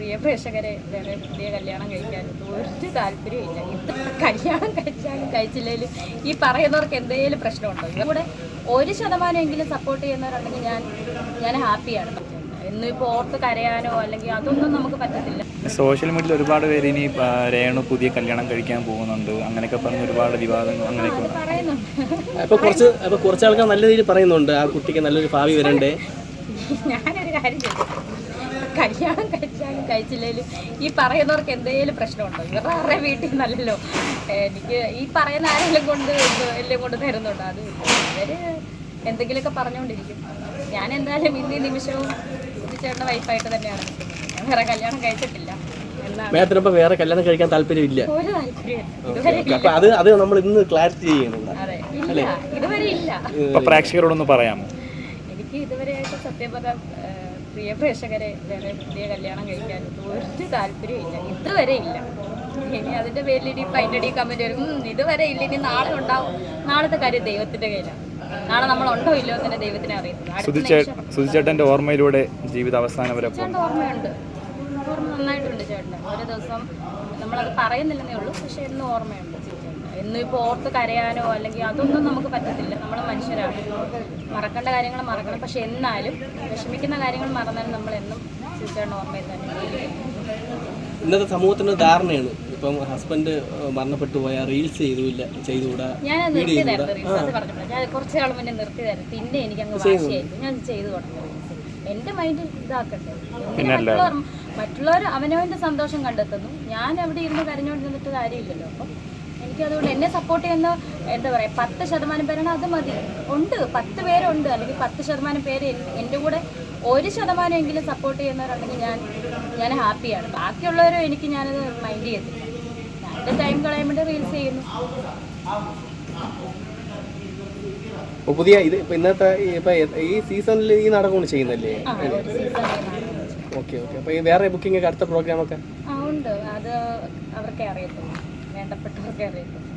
പ്രിയ പ്രേക്ഷകരെ വേറെ പുതിയ കല്യാണം കഴിക്കാൻ ഒരു താല്പര്യമില്ല ഇല്ല. കല്യാണം കഴിച്ചാലും കഴിച്ചില്ലെങ്കിലും ഈ പറയുന്നവർക്ക് എന്തെങ്കിലും പ്രശ്നമുണ്ടോ? ഇവിടെ ഒരു ശതമാനമെങ്കിലും സപ്പോർട്ട് ചെയ്യുന്നവരുണ്ടെങ്കിൽ ഞാൻ ഞാൻ ഹാപ്പിയാണ്. എന്നും ഇപ്പോൾ ഓർത്ത് കരയാനോ അല്ലെങ്കിൽ അതൊന്നും നമുക്ക് പറ്റത്തില്ല. സോഷ്യൽ മീഡിയയിൽ ഒരുപാട് പേര് ഇനി രേണു പുതിയ കല്യാണം കഴിക്കാൻ പോകുന്നുണ്ട്. അങ്ങനെയൊക്കെ പറഞ്ഞ് ഒരുപാട് വിവാദങ്ങൾ അങ്ങനെയൊക്കെ അപ്പൊ കുറച്ച് അപ്പൊ കുറച്ച് ആൾക്കാർ നല്ല രീതിയിൽ പറയുന്നുണ്ട്. ആ കുട്ടിക്ക് നല്ലൊരു ഭാവി വരണ്ടേ? ഞാനൊരു കാര്യം കല്യാണം കഴിച്ചാലും കഴിച്ചില്ലെങ്കിലും ഈ പറയുന്നവർക്ക് എന്തെങ്കിലും പ്രശ്നമുണ്ടോ? ഇവരുടെ ആരുടെ വീട്ടിൽ നല്ലല്ലോ എനിക്ക് ഈ പറയുന്ന ആരെങ്കിലും കൊണ്ട് എല്ലാം കൊണ്ട് തരുന്നുണ്ടോ? അത് ഇവർ എന്തെങ്കിലുമൊക്കെ പറഞ്ഞുകൊണ്ടിരിക്കും. ഞാൻ എന്തായാലും ഇന്ന് ഈ നിമിഷവും ചേട്ടന്റെ വൈഫായിട്ട് തന്നെയാണ് ഞാൻ വേറെ കല്യാണം കഴിച്ചിട്ടില്ല. വേറെ കല്യാണം കഴിക്കാൻ താല്പര്യമില്ല. അത് അത് നമ്മൾ ഇന്ന് ക്ലാരിറ്റി ചെയ്യണം അല്ലേ അതെ ഇല്ല. ഇതുവരെ ഇല്ല. ഇപ്പൊ പ്രേക്ഷകരോടൊന്ന് പറയാമോ? എനിക്ക് ഇതുവരെയായിട്ട് സത്യം പറഞ്ഞാൽ പ്രിയ പ്രേക്ഷകരെ വേറെ പുതിയ കല്യാണം കഴിക്കാൻ ഒരു താല്പര്യമില്ല ഇതുവരെ ഇല്ല. ഇനി അതിന്റെ പേരിൽ ഇനി അതിന്റെ അടി കമന്റ് വരും. ഇതുവരെ ഇല്ല. ഇനി നാളെ ഉണ്ടാവും. നാളത്തെ കാര്യം ദൈവത്തിന്റെ കയ്യിലാണ് നാളെ നമ്മൾ ഉണ്ടോ ഇല്ലയോ എന്ന് തന്നെ ദൈവത്തിനെ സുധിച്ചേട്ടന്റെ ഓർമ്മയിലൂടെ ജീവിത അവസാനം വരെ ഓർമ്മയുണ്ട്. ഓർമ്മ നന്നായിട്ടുണ്ട് ചേട്ടന്. ഓരോ ദിവസം നമ്മളത് പറയുന്നില്ലെന്നേ ഉള്ളൂ. പക്ഷെ എന്നും ഓർമ്മയുണ്ട് ചേട്ടന്. എന്നും ഇപ്പോൾ ഓർത്ത് കരയാനോ അല്ലെങ്കിൽ അതൊന്നും നമുക്ക് പറ്റത്തില്ല. നമ്മൾ മനുഷ്യരാണ്. മറക്കേണ്ട കാര്യങ്ങൾ മറക്കണം. പക്ഷെ എന്നാലും വിഷമിക്കുന്ന കാര്യങ്ങൾ മറന്നാലും നമ്മൾ എന്നും ചേട്ടന്റെ ഓർമ്മയിൽ തന്നെ ഇന്നത്തെ സമൂഹത്തിന്റെ ധാരണയാണ്. ഇപ്പം ഹസ്ബൻഡ് മരണപ്പെട്ടു പോയാൽ റീൽസ് ചെയ്തില്ല ചെയ്തുകൂടാ? ഞാൻ നിർത്തി റീൽസ്. അത് പറഞ്ഞപ്പോൾ ഞാൻ കുറച്ച് നാൾ മുന്നേ നിർത്തിയതായിരുന്നു. പിന്നെ എനിക്ക് അങ്ങ് വാശിയായിരുന്നു ഞാൻ ചെയ്തു തുടങ്ങി എന്റെ എന്റെ മൈൻഡ് ഇതാക്കട്ടെ. മറ്റുള്ളവർ അവനവന്റെ സന്തോഷം കണ്ടെത്തുന്നു. ഞാൻ അവിടെ ഇരുന്ന് കരഞ്ഞുകൊണ്ട് നിന്നിട്ട് കാര്യമില്ലല്ലോ. അപ്പം എനിക്ക് അതുകൊണ്ട് എന്നെ സപ്പോർട്ട് ചെയ്യുന്ന എന്താ പറയുക പത്ത് ശതമാനം പേരാണ് അത് മതി. ഉണ്ട് പത്ത് പേരുണ്ട്. അല്ലെങ്കിൽ പത്ത് ശതമാനം പേര് എൻ- എന്റെ കൂടെ ഒരു ശതമാനമെങ്കിലും സപ്പോർട്ട് ചെയ്യുന്നവരുണ്ടെങ്കിൽ ഞാൻ ഞാൻ ഹാപ്പിയാണ് ബാക്കിയുള്ളവരും എനിക്ക് ഞാനത് മൈൻഡ് ചെയ്യത്തില്ല. ഞാൻ എന്റെ ടൈം കളയാൻ വേണ്ടി റീൽസ് ചെയ്യുന്നു പുതിയ ഇത് ഇപ്പൊ ഇന്നത്തെ ഈ- സീസണിൽ ഈ നാടകമാണ് ചെയ്യുന്നല്ലേ? Okay okay. അപ്പോൾ ഈ വേറെ ബുക്കിംഗ് അടുത്ത പ്രോഗ്രാം ഒക്കെ? ആ ഉണ്ട്. അത് അവർക്കേ അറിയത്തുള്ളൂ. വേണ്ടപ്പെട്ടവർക്കേ അറിയത്തുള്ളൂ.